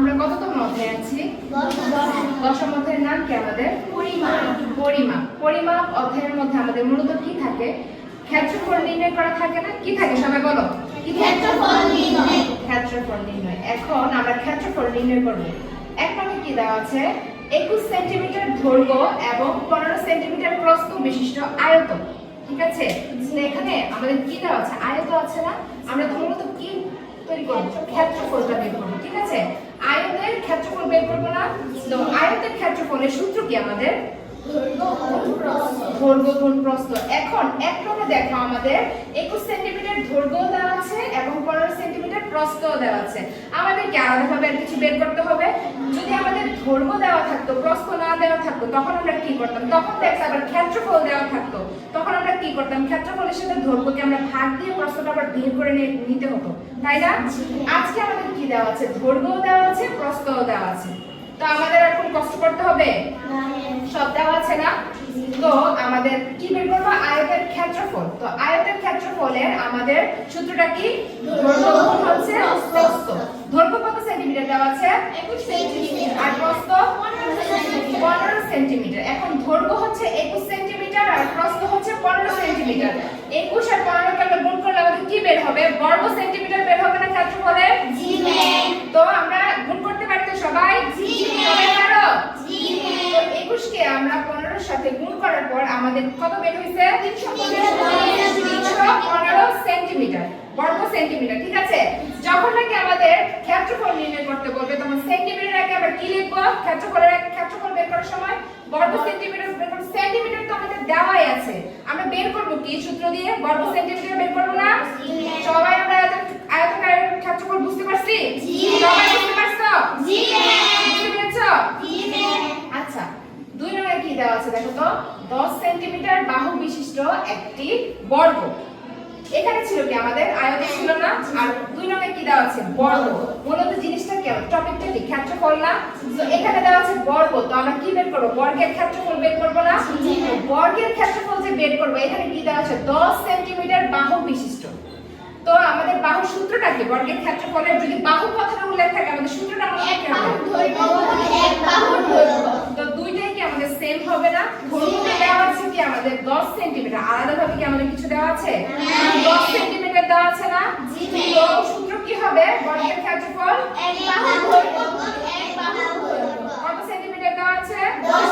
আমরা কততম অধ্যায়ে আছি? দশম অধ্যায়ের নাম কি আমাদের? পরিমাপ। পরিমাপ। পরিমাপ অধ্যায়ের মধ্যে আমাদের মূলত কি থাকে? ক্ষেত্রফল নির্ণয় করা থাকে না? কি থাকে সবাই বলো? ক্ষেত্রফল নির্ণয়। ক্ষেত্রফল নির্ণয়। এখন আমরা ক্ষেত্রফল নির্ণয় করব। এক নম্বরে কি দেওয়া আছে? একুশ সেন্টিমিটার দৈর্ঘ্য এবং পনেরো সেন্টিমিটার প্রস্থ বিশিষ্ট আয়ত ঠিক আছে? এখানে আমাদের কি দেওয়া আছে? আয়ত আছে না? আমরা তো মূলত কি তৈরি করব? ক্ষেত্রফলটা বের করব ঠিক আছে আয়তের ক্ষেত্রফল বের করব না। তো আয়তের ক্ষেত্রফলের সূত্র কি আমাদের? এখন এক নম্বরে দেখো আমাদের একুশ সেন্টিমিটার দেওয়া আছে এবং পনেরো সেন্টিমিটার দেওয়া আছে। আমাদেরকে আলাদাভাবে আর কিছু বের করতে হবে। যদি আমাদের দৈর্ঘ্য দেওয়া থাকতো, প্রস্থ না দেওয়া থাকতো, তখন আমরা কি করতাম? তখন দেখো আবার ক্ষেত্রফল দেওয়া থাকতো। তখন আমরা কি করতাম? ক্ষেত্রফলের সাথে দৈর্ঘ্যকে আমরা ভাগ দিয়ে প্রস্থটা আবার বের করে নিতে হতো। তাই না? আজকে দেওয়া আছে দৈর্ঘ্য দেওয়া আছে প্রস্থও দেওয়া আছে। তো আমাদের এখন কষ্ট করতে হবে? সব দেওয়া আছে না? তো আমাদের কি বের করব? আয়তের ক্ষেত্রফল। তো আয়তের ক্ষেত্রফলের আমাদের সূত্রটা কি? হচ্ছে প্রস্থ। দৈর্ঘ্য কত সেন্টিমিটার দেওয়া আছে? আর প্রস্থ? পনেরো সেন্টিমিটার। এখন দৈর্ঘ্য হচ্ছে একুশ সেন্টিমিটার আর প্রস্থ হচ্ছে পনেরো সেন্টিমিটার। একুশ আর পনেরোকে আমরা গুণ করলে আমাদের কি বের হবে? বর্গ সেন্টিমিটার বের হবে না ক্ষেত্রফলের তো আমরা গুণ করতে পারি তো সবাই জি, সবাই পারো জি, তো একুশকে আমরা পনেরোর সাথে গুণ করার পর আমাদের কত বের হয়েছে পনেরো সেন্টিমিটার। বর্গ সেন্টিমিটার, ঠিক আছে? যখন নাকি আমাদের ক্ষেত্রফল নির্ণয় করতে বলবে, তখন সেন্টিমিটার আগে আমরা কি লিখব? ক্ষেত্রফলের ক্ষেত্রফল বের করার সময় বর্গ সেন্টিমিটার বের করব সেন্টিমিটার তো আমাদের দেওয়াই আছে, আমরা বের করব কি সূত্র দিয়ে? বর্গ সেন্টিমিটার বের করব না? সবাই আমরা আয়ত- আয়তকারের ক্ষেত্রফল বুঝতে পারছি জি। সবাই বুঝতে পারছ জি। বুঝতে পেরেছ আচ্ছা দুই নম্বরে কি 10 সেন্টিমিটার বাহু বিশিষ্ট একটি বর্গ। এখানে ছিল কি আমাদের? আয়ত ছিল না। আর দুই নম্বরে কি দেওয়া আছে? বর্গ। মূলত জিনিসটা কি? টপিকটা কি? ক্ষেত্রফল না? তো এখানে দেওয়া আছে বর্গ। তো আমরা কি বের করব? বর্গের ক্ষেত্রফল বের করব না? বর্গের ক্ষেত্রফল যে বের করব এখানে কি দেওয়া আছে? 10 সেন্টিমিটার বাহু বিশিষ্ট। তো আমাদের বাহু সূত্রটা কি? বর্গের ক্ষেত্রফলের যদি বাহু কথাটা উল্লেখ থাকে আমাদের সূত্রটা মনে রাখতে হবে তো দুইটাই কি আমাদের সেম হবে না? দৈর্ঘ্যটা দেওয়া আছে কি আমাদের? 10 সেন্টিমিটার। আলাদা ভাবে কি আমাদের কিছু দেওয়া আছে? না। 10 সেন্টিমিটার দেওয়া আছে না? জি। তো সূত্র কি হবে? বর্গের ক্ষেত্রফল? কত সেন্টিমিটার দেওয়া আছে? 10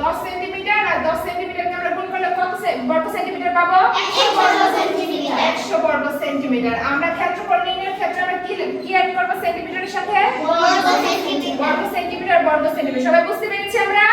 10 সেন্টিমিটার? আর 10 সেন্টিমিটারকে আমরা গুণ করলে কত বর্গ সেন্টিমিটার পাবো? 100 বর্গ সেন্টিমিটার। আমরা ক্ষেত্রফল নির্ণয়ের ক্ষেত্রে আমরা কি কি অ্যাড করব সেন্টিমিটারের সাথে? বর্গ সেন্টিমিটার বর্গ সেন্টিমিটার। সবাই বুঝতে পেরেছি আমরা?